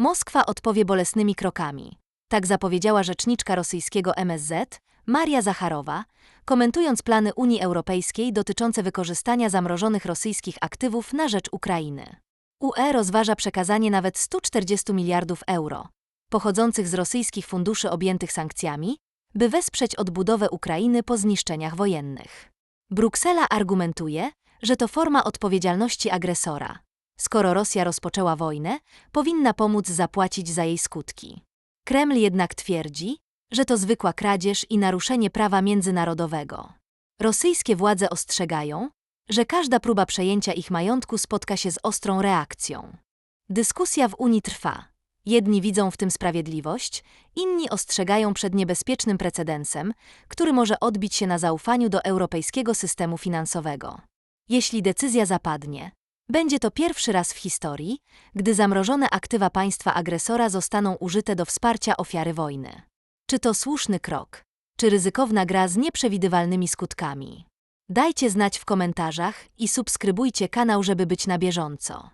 Moskwa odpowie bolesnymi krokami. Tak zapowiedziała rzeczniczka rosyjskiego MSZ, Maria Zacharowa, komentując plany Unii Europejskiej dotyczące wykorzystania zamrożonych rosyjskich aktywów na rzecz Ukrainy. UE rozważa przekazanie nawet 140 miliardów euro, pochodzących z rosyjskich funduszy objętych sankcjami, by wesprzeć odbudowę Ukrainy po zniszczeniach wojennych. Bruksela argumentuje, że to forma odpowiedzialności agresora. Skoro Rosja rozpoczęła wojnę, powinna pomóc zapłacić za jej skutki. Kreml jednak twierdzi, że to zwykła kradzież i naruszenie prawa międzynarodowego. Rosyjskie władze ostrzegają, że każda próba przejęcia ich majątku spotka się z ostrą reakcją. Dyskusja w Unii trwa. Jedni widzą w tym sprawiedliwość, inni ostrzegają przed niebezpiecznym precedensem, który może odbić się na zaufaniu do europejskiego systemu finansowego. Jeśli decyzja zapadnie, będzie to pierwszy raz w historii, gdy zamrożone aktywa państwa agresora zostaną użyte do wsparcia ofiary wojny. Czy to słuszny krok, czy ryzykowna gra z nieprzewidywalnymi skutkami? Dajcie znać w komentarzach i subskrybujcie kanał, żeby być na bieżąco.